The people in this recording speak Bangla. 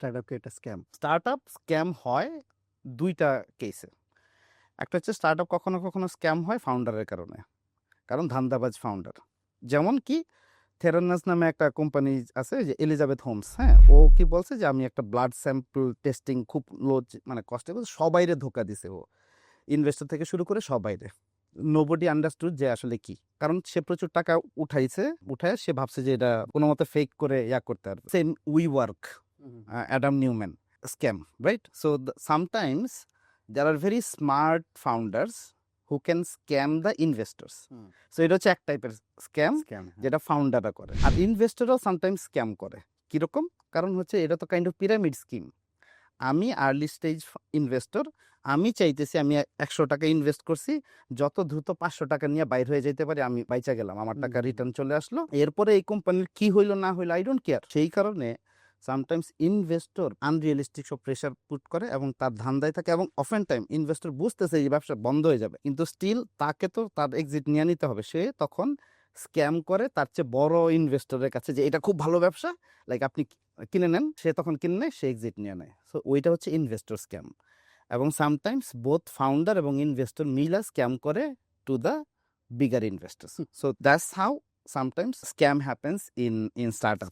স্টার্ট আপকে একটা স্ক্যাম স্টার্ট আপ স্ক্যাম হয় দুইটা কেসে একটা হচ্ছে স্টার্ট আপ কখনো কখনো স্ক্যাম হয় ফাউন্ডারের কারণে, কারণ ধান্দাবাজ ফাউন্ডার যেমন কি থেরানাস নামে একটা কোম্পানি আছে যে এলিজাবেথ হোমস হ্যাঁ? ও কি বলছে যে, আমি একটা ব্লাড স্যাম্পল টেস্টিং খুব লো মানে কষ্টে সবাইরে ধোকা দিছে ও। ইনভেস্টর থেকে শুরু করে সবাইরে। নোবডি আন্ডারস্টুড যে আসলে কি, কারণ সে প্রচুর টাকা উঠাইছে, উঠায় সে ভাবছে যে এটা কোনো মতে ফেক করে ইয়া করতে পারবে। Same we work Adam Newman scam, right? So the, sometimes there are very smart founders who can scam the investors. Hmm. So এটা হচ্ছে এক টাইপের স্ক্যাম স্ক্যাম যেটা ফাউন্ডাররা করে। আর ইনভেস্টরও সামটাইমস স্ক্যাম করে। কীরকম? কারণ হচ্ছে এটা তো কাইন্ড অফ পিরামিড স্কিম আমি আর্লি স্টেজ ইনভেস্টর আমি চাইতেছি আমি একশো টাকা ইনভেস্ট করছি যত দ্রুত পাঁচশো টাকা নিয়ে বাইর হয়ে যেতে পারি আমি বাইচা গেলাম। আমার টাকা। রিটার্ন চলে আসলো। এরপরে এই কোম্পানির কি হইল না হইল আই ডোন্ট কেয়ার সেই কারণে সামটাইমস ইনভেস্টর আনরিয়েলিস্টিক সব প্রেশার পুট করে এবং তার ধান্দায় থাকে এবং অফেন টাইম ইনভেস্টর বুঝতেছে এই ব্যবসা বন্ধ হয়ে যাবে। কিন্তু স্টিল তাকে তো তার এক্সিট নিয়ে নিতে হবে। সে তখন স্ক্যাম করে তার চেয়ে বড় ইনভেস্টরের কাছে যে এটা খুব ভালো ব্যবসা লাইক আপনি কিনে নেন। সে তখন কিনে নেয় সে এক্সিট নিয়ে নেয়। সো ওইটা হচ্ছে ইনভেস্টর স্ক্যাম এবং সামটাইমস বোথ ফাউন্ডার এবং ইনভেস্টর মিলা স্ক্যাম করে to the bigger investors so that's how sometimes scam happens in in startup.